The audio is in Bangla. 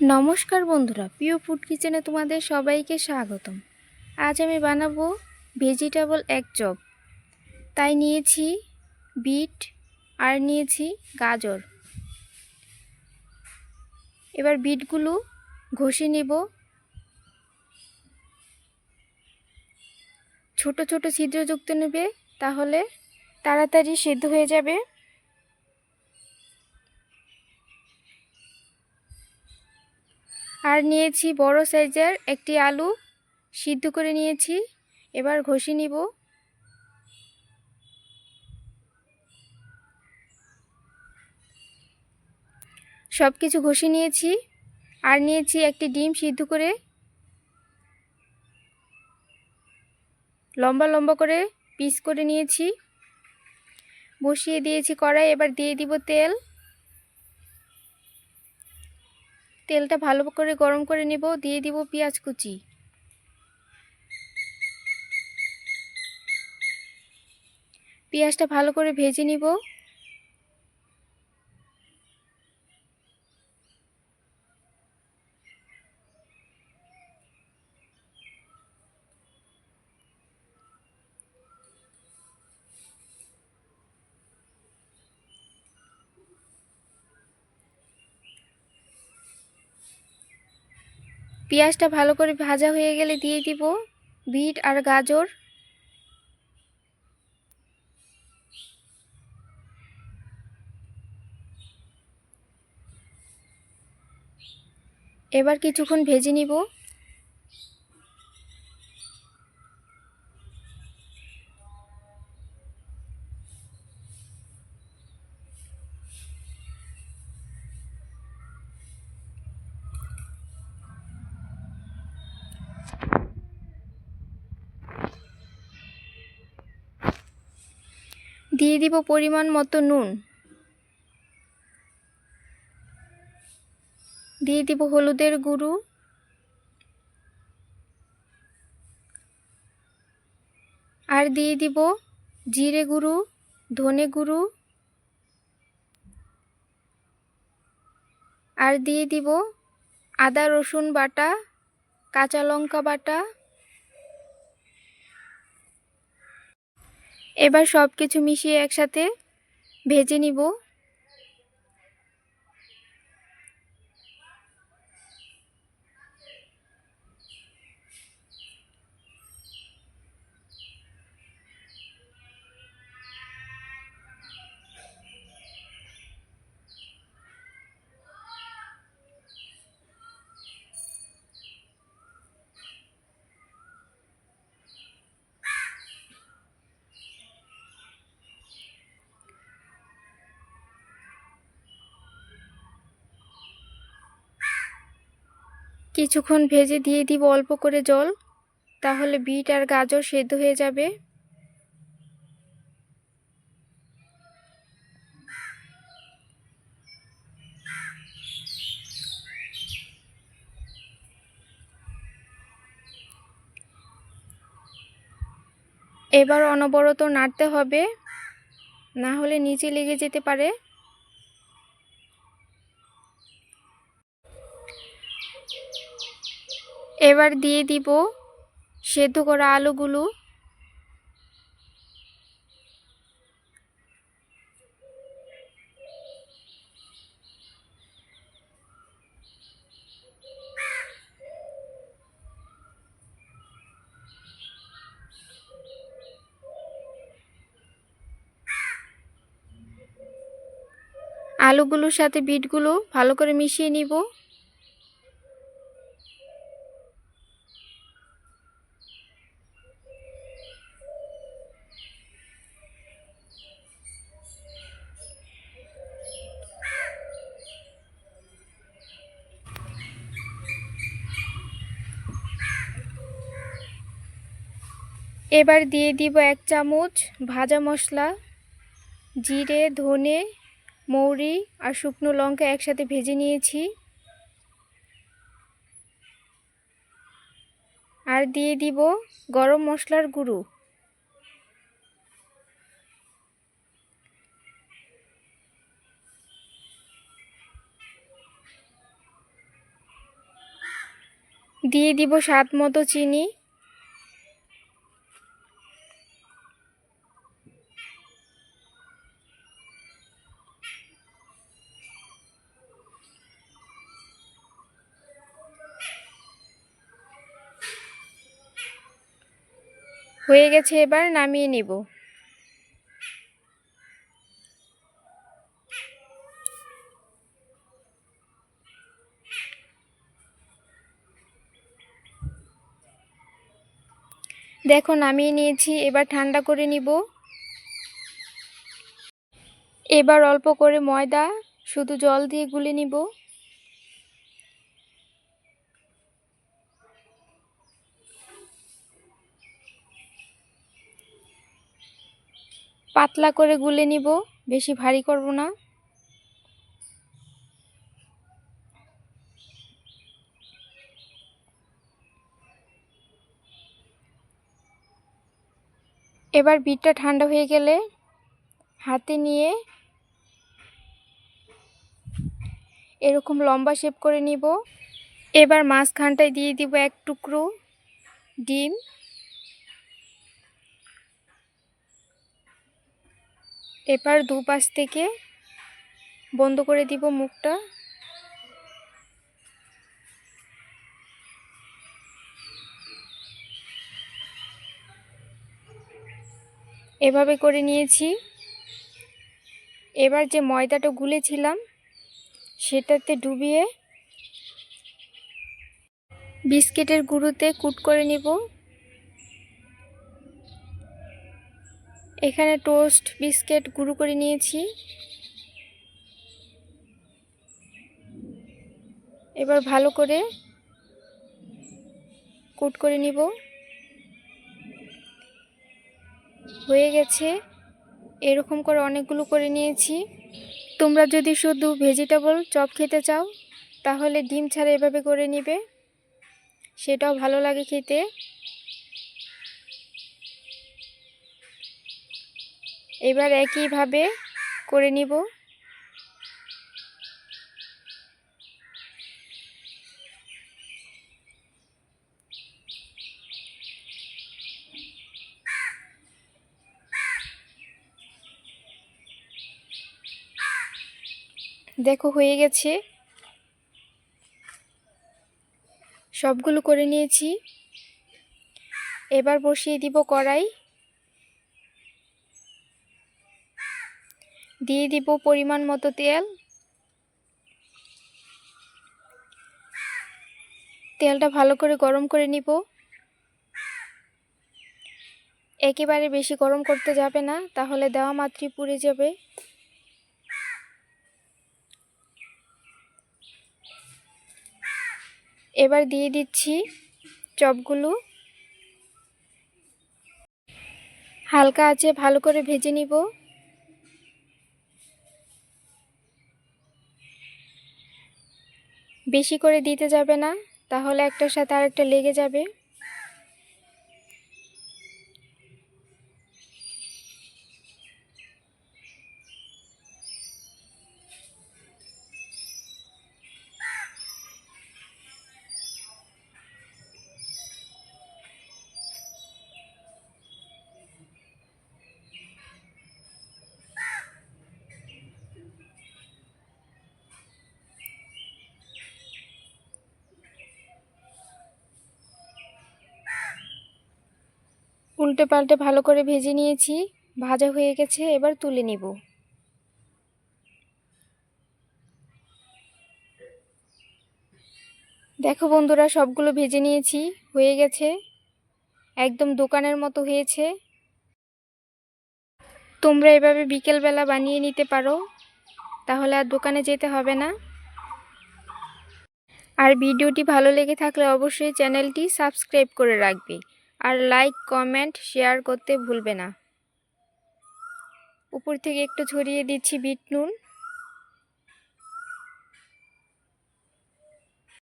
নমস্কার বন্ধুরা, প্রিয় ফুড কিচেনে তোমাদের সবাইকে স্বাগতম। আজ আমি বানাবো ভেজিটেবল এক চপ। তাই নিয়েছি বিট আর নিয়েছি গাজর। এবার বিটগুলো ঘষে নেব। ছোট ছোট ছিদ্রযুক্ত নেবে, তাহলে তাড়াতাড়ি সেদ্ধ হয়ে যাবে। আর নিয়েছি বড় সাইজের একটি আলু, সিদ্ধ করে নিয়েছি। এবার ঘষে নিব। সব কিছু ঘষে নিয়েছি। আর নিয়েছি একটি ডিম সিদ্ধ করে। লম্বা লম্বা করে পিস করে নিয়েছি। বসিয়ে দিয়েছি কড়াই, এবার দিয়ে দিব তেল। তেলটা ভালো করে গরম করে নেব, দিয়ে দিব পেঁয়াজ কুচি। পেঁয়াজটা ভালো করে ভেজে নিব। পেঁয়াজটা ভালো করে ভাজা হয়ে গেলে দিয়ে দিব বিট আর গাজর। এবার কিছুক্ষণ ভেজে নিব। দিয়ে দিব পরিমাণ মতো নুন। দিয়ে দিব হলুদের গুঁড়ো। আর দিয়ে দিব জিরে গুঁড়ো, ধনে গুঁড়ো। আর দিয়ে দিব আদা রসুন বাটা, কাঁচা লঙ্কা বাটা। এবার সব কিছু মিশিয়ে একসাথে ভেজে নিব। কিছুক্ষণ ভেজে দিয়ে দিব অল্প করে জল, তাহলে বিট আর গাজর সেদ্ধ হয়ে যাবে। এবার অনবরত নাড়তে হবে, না হলে নিচে লেগে যেতে পারে। এবার দিয়ে দিব সেদ্ধ করা আলুগুলো। আলুগুলোর সাথে বিটগুলো ভালো করে মিশিয়ে নিব। এবার দিয়ে দিব এক চামচ ভাজা মশলা, জিরে, ধনে, মৌরি আর শুকনো লঙ্কা একসাথে ভেজে নিয়েছি। আর দিয়ে দিব গরম মশলার গুঁড়ো। দিয়ে দিব স্বাদ মতো চিনি। হয়ে গেছে, এবার নামিয়ে নিব। দেখো, নামিয়ে নিয়েছি, এবার ঠান্ডা করে নিব। এবার অল্প করে ময়দা, শুধু জল দিয়ে গুলে নিব। পাতলা করে গুলে নিব, বেশি ভারী করব না। এবার বিটটা ঠান্ডা হয়ে গেলে হাতে নিয়ে এরকম লম্বা শেপ করে নিব। এবার মাঝখানটায় দিয়ে দিব এক টুকরো ডিম। এবার দুপাশ থেকে বন্ধ করে দিব মুখটা। এভাবে করে নিয়েছি। এবার যে ময়দাটা গুলেছিলাম, সেটাতে ডুবিয়ে বিস্কিটের গুঁড়োতে কুট করে নিব। এখানে টোস্ট, বিস্কিট, গুঁড়ো করে নিয়েছি। এবার ভালো করে কুট করে নিব। হয়ে গেছে। এরকম করে অনেকগুলো করে নিয়েছি। তোমরা যদি শুধু ভেজিটেবল চপ খেতে চাও, তাহলে ডিম ছাড়া এভাবে করে নিবে। সেটাও ভালো লাগে খেতে। এবার একইভাবে করে নিব। দেখো হয়ে গেছে। সবগুলো করে নিয়েছি। এবার বসিয়ে দিব কড়াই। দিয়ে দিব পরিমাণ মতো তেল। তেলটা ভালো করে গরম করে নিব। একেবারে বেশি গরম করতে যাবে না, তাহলে দেওয়া মাত্রই পুড়ে যাবে। এবার দিয়ে দিচ্ছি চপগুলো। হালকা আছে ভালো করে ভেজে নিব। বেশি করে দিতে যাবে না তাহলে একটার সাথে আরেকটা লেগে যাবে। উল্টে পাল্টে ভালো করে ভেজে নিয়েছি। ভাজা হয়ে গেছে, এবার তুলে নিব। দেখো বন্ধুরা, সবগুলো ভেজে নিয়েছি, হয়ে গেছে। একদম দোকানের মতো হয়েছে। তোমরা এভাবে বিকেলবেলা বানিয়ে নিতে পারো, তাহলে আর দোকানে যেতে হবে না। আর ভিডিওটি ভালো লেগে থাকলে অবশ্যই চ্যানেলটি সাবস্ক্রাইব করে রাখবে। আর লাইক কমেন্ট শেয়ার করতে ভুলবে না। উপর থেকে একটু ছড়িয়ে দিচ্ছি বিট নুন